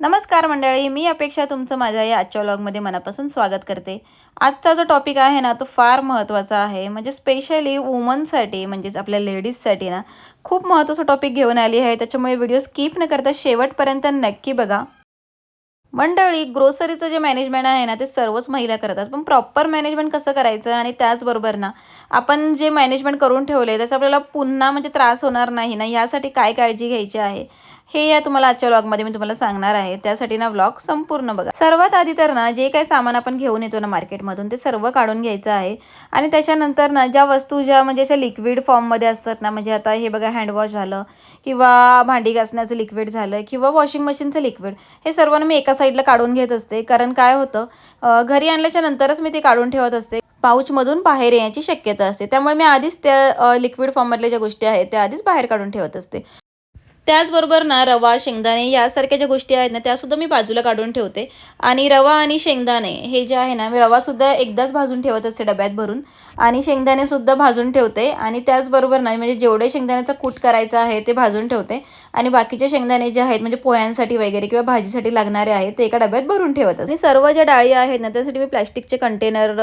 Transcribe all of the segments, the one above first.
नमस्कार मंडळी मी अपेक्षा तुमचं माझ्या या आजच्या व्लॉगमध्ये मनापासून स्वागत करते. आजचा जो टॉपिक आहे ना तो फार महत्त्वाचा आहे. म्हणजे स्पेशली वुमनसाठी म्हणजेच आपल्या लेडीजसाठी ना खूप महत्त्वाचा टॉपिक घेऊन आली आहे. त्याच्यामुळे व्हिडिओ स्किप न करता शेवटपर्यंत नक्की बघा. मंडळी ग्रोसरीचं जे मॅनेजमेंट आहे ना ते सर्वच महिला करतात. पण प्रॉपर मॅनेजमेंट कसं करायचं? आणि त्याचबरोबर ना आपण जे मॅनेजमेंट करून ठेवले त्याचा आपल्याला पुन्हा म्हणजे त्रास होणार नाही ना? ह्यासाठी काय काळजी घ्यायची आहे? हे या तुम्हाला आजच्या व्लॉगमध्ये मी तुम्हाला सांगणार आहे. त्यासाठी ना व्लॉग संपूर्ण बघा. सर्वात आधी तर ना जे काही सामान आपण घेऊन येतो ना मार्केटमधून ते सर्व काढून घ्यायचं आहे. आणि त्याच्यानंतर ना ज्या वस्तू ज्या म्हणजे अशा लिक्विड फॉर्ममध्ये असतात ना म्हणजे आता हे बघा हँडवॉश झालं किंवा भांडी घासण्याचं लिक्विड झालं किंवा वॉशिंग मशीनचं लिक्विड हे सर्व ना मी एका साईडला काढून घेत असते. कारण काय होतं घरी आणल्याच्या नंतरच मी ते काढून ठेवत असते. पाऊचमधून बाहेर येण्याची शक्यता असते. त्यामुळे मी आधीच त्या लिक्विड फॉर्ममधल्या ज्या गोष्टी आहेत त्या आधीच बाहेर काढून ठेवत असते. त्याचबरोबर ना रवा शेंगदाणे यासारख्या ज्या गोष्टी आहेत ना त्यासुद्धा मी बाजूला काढून ठेवते. आणि रवा आणि शेंगदाणे हे जे आहे ना मी रवासुद्धा एकदाच भाजून ठेवत असते डब्यात भरून. आणि शेंगदाणेसुद्धा भाजून ठेवते. आणि त्याचबरोबर ना म्हणजे जेवढे शेंगदाण्याचा कूट करायचा आहे ते भाजून ठेवते. आणि बाकीचे शेंगदाणे जे आहेत म्हणजे पोह्यांसाठी वगैरे किंवा भाजीसाठी लागणारे आहेत ते एका डब्यात भरून ठेवत असते. सर्व ज्या डाळी आहेत ना त्यासाठी मी प्लॅस्टिकचे कंटेनर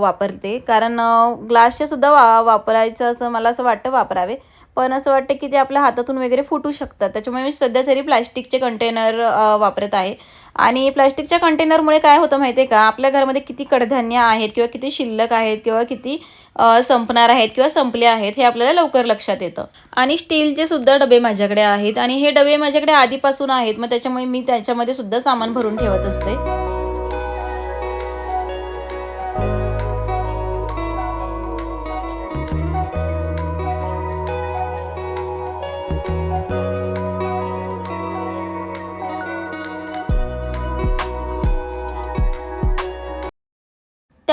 वापरते. कारण ग्लासचे सुद्धा वा वापरायचं असं मला असं वाटतं वापरावे. पण असं वाटतं की ते आपल्या हातातून वगैरे फुटू शकतात. त्याच्यामुळे मी सध्या तरी प्लॅस्टिकचे कंटेनर वापरत आहे. आणि प्लॅस्टिकच्या कंटेनरमुळे काय होतं माहिती आहे का? आपल्या घरामध्ये किती कडधान्य आहेत किंवा किती शिल्लक आहेत किंवा किती संपणार आहेत किंवा संपले आहेत हे आपल्याला लवकर लक्षात येतं. आणि स्टीलचे सुद्धा डबे माझ्याकडे आहेत. आणि हे डबे माझ्याकडे आधीपासून आहेत. मग त्याच्यामुळे मी त्याच्यामध्ये सुद्धा सामान भरून ठेवत असते.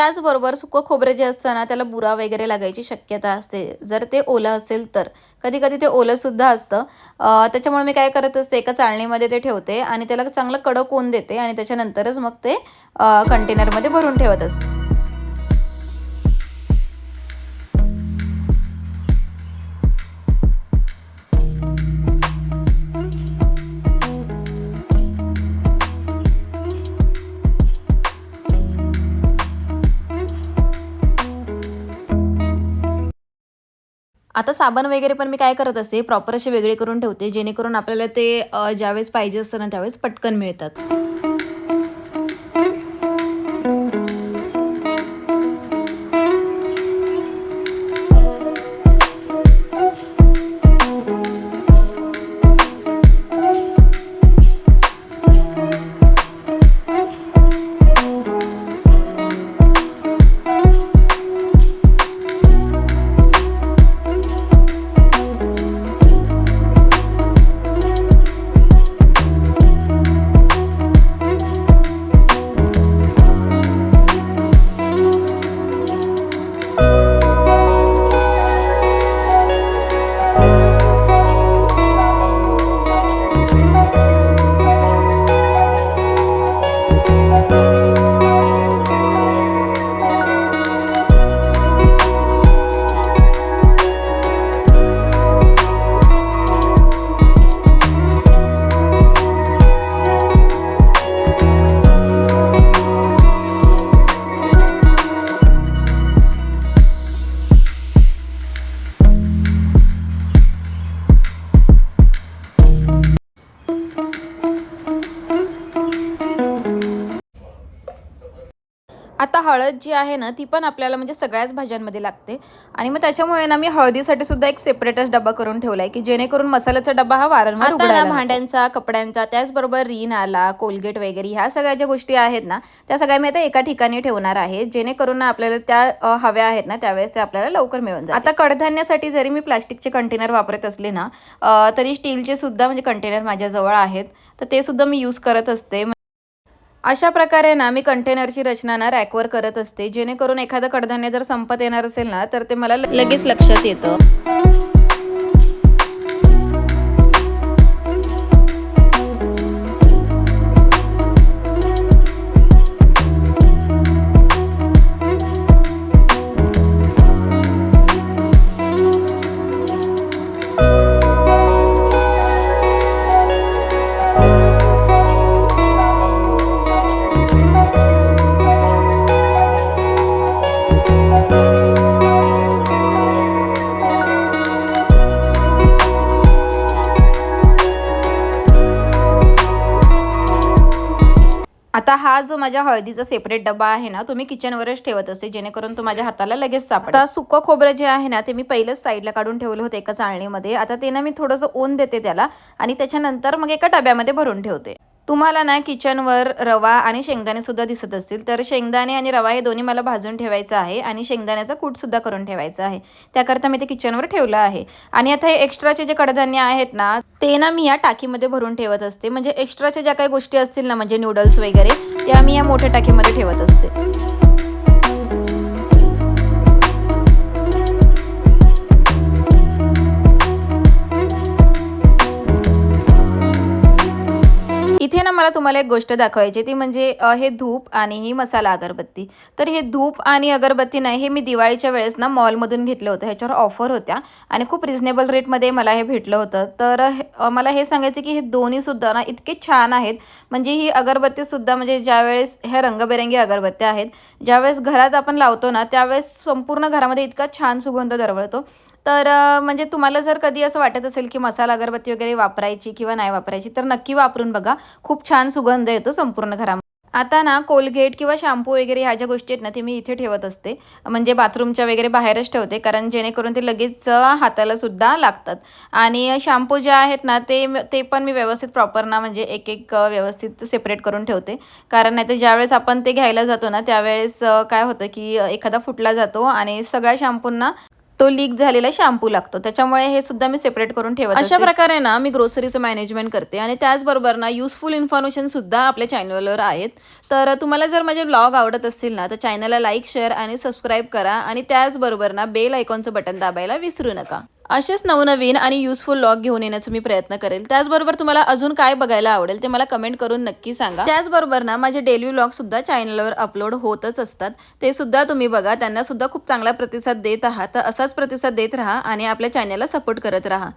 त्याचबरोबर सुकं खोबरं जे असतं ना त्याला बुरा वगैरे लागायची शक्यता असते. जर ते ओलं असेल तर. कधी कधी ते ओलंसुद्धा असतं. त्याच्यामुळे मी काय करत असते एका चाळणीमध्ये ते ठेवते आणि त्याला चांगलं कडक ऊन देते आणि त्याच्यानंतरच मग ते कंटेनरमध्ये भरून ठेवत असते. आता साबण वगैरे पण मी काय करत असते प्रॉपर असे वेगळे करून ठेवते जेणेकरून आपल्याला ते ज्यावेळेस पाहिजे असतं ना त्यावेळेस पटकन मिळतात. हळद जी आहे ना ती पण आपल्याला म्हणजे सगळ्याच भाज्यांमध्ये लागते. आणि मग त्याच्यामुळे ना मी हळदीसाठी सुद्धा एक सेपरेटच डबा करून ठेवलाय की जेणेकरून मसाल्याचा डबा हा वारंवार उघडायला भांड्यांचा कपड्यांचा त्याचबरोबर रीन आला कोलगेट वगैरे ह्या सगळ्या ज्या गोष्टी आहेत ना त्या सगळ्या मी आता एका ठिकाणी ठेवणार आहे जेणेकरून ना आपल्याला त्या हव्या आहेत ना त्यावेळेस ते आपल्याला लवकर मिळून जातात आता कडधान्यासाठी जरी मी प्लास्टिकचे कंटेनर वापरत असले ना तरी स्टीलचे सुद्धा म्हणजे कंटेनर माझ्याजवळ आहेत तर ते सुद्धा मी यूज करत असते. अशा प्रकारे ना मी कंटेनरची रचना ना रॅकवर करत असते. जेणेकरून एखादं कडधान्य जर संपत येणार असेल ना तर ते मला लगेच लक्षात येतं. माझ्या हळदीचा सेपरेट डबा आहे ना तो मी किचनवरच ठेवत असते जेणेकरून तो माझ्या हाताला लगेच सापड आता सुकं खोबरं जे आहे ना ते मी पहिलंच साईडला काढून ठेवलं होतं एका चाळणीमध्ये. आता ते ना मी थोडंसं ऊन देते त्याला आणि त्याच्यानंतर मग एका डब्यामध्ये भरून ठेवते. तुम्हाला ना किचनवर रवा आणि शेंगदाणेसुद्धा दिसत असतील तर शेंगदाणे आणि रवा हे दोन्ही मला भाजून ठेवायचं आहे आणि शेंगदाण्याचा कूटसुद्धा करून ठेवायचा आहे. त्याकरता मी ते किचनवर ठेवलं आहे. आणि आता हे एक्स्ट्राचे जे कडधान्य आहेत ना ते ना मी या टाकीमध्ये भरून ठेवत असते. म्हणजे एक्स्ट्राच्या ज्या काही गोष्टी असतील ना म्हणजे नूडल्स वगैरे त्या मी या मोठ्या टाकीमध्ये ठेवत असते. मला तुम्हाला एक गोष्ट दाखवायची ती म्हणजे हे धूप आणि ही मसाला अगरबत्ती. तर हे धूप आणि अगरबत्ती नाही हे मी दिवाळीच्या वेळेस ना मॉलमधून घेतलं होतं. ह्याच्यावर ऑफर होत्या आणि खूप रिझनेबल रेटमध्ये मला हे भेटलं होतं. तर मला हे सांगायचं की हे दोन्हीसुद्धा ना इतके छान आहेत. म्हणजे ही अगरबत्तीसुद्धा म्हणजे ज्यावेळेस ह्या रंगबेरंगी अगरबत्त्या आहेत ज्यावेळेस घरात आपण लावतो ना त्यावेळेस संपूर्ण घरामध्ये इतका छान सुगंध दरवळतो. तर म्हणजे तुम्हाला जर कधी असं वाटत असेल की मसाला अगरबत्ती वगैरे वापरायची किंवा नाही वापरायची तर नक्की वापरून बघा. खूप छान सुगंध येतो संपूर्ण घरामध्ये. आता ना कोलगेट किंवा शॅम्पू वगैरे ह्या ज्या गोष्टी आहेत ना ते मी इथे ठेवत असते. म्हणजे बाथरूमच्या वगैरे बाहेरच ठेवते कारण जेणेकरून ते लगेच हाताला सुद्धा लागतात. आणि शॅम्पू जे आहेत ना ते ते पण मी व्यवस्थित प्रॉपर ना म्हणजे एक एक व्यवस्थित सेपरेट करून ठेवते. कारण नाही तर ज्यावेळेस आपण ते घ्यायला जातो ना त्यावेळेस काय होतं की एखादा फुटला जातो आणि सगळ्या शॅम्पूंना तो लीक झालेला शॅम्पू लागतो. त्याच्यामुळे हे सुद्धा मी सेपरेट करून ठेवत अशा प्रकारे ना मी ग्रोसरीचं मॅनेजमेंट करते आणि त्याचबरोबर ना युजफुल इन्फॉर्मेशन सुद्धा आपल्या चॅनलवर आहेत. तर तुम्हाला जर माझे ब्लॉग आवडत असतील ना तर चॅनलला लाईक शेअर आणि सबस्क्राईब करा आणि त्याचबरोबर ना बेल आयकॉनचं बटन दाबायला विसरू नका. असेच नवनवीन आणि युजफुल लॉग घेऊन येण्याचा मी प्रयत्न करेल. त्याचबरोबर तुम्हाला अजून काय बघायला आवडेल ते मला कमेंट करून नक्की सांगा. त्याचबरोबर ना माझे डेली व्लॉग सुद्धा चॅनलवर अपलोड होतच असतात. ते सुद्धा तुम्ही बघा. त्यांना सुद्धा खूप चांगला प्रतिसाद देत आहात तर असाच प्रतिसाद देत राहा आणि आपल्या चॅनलला सपोर्ट करत राहा.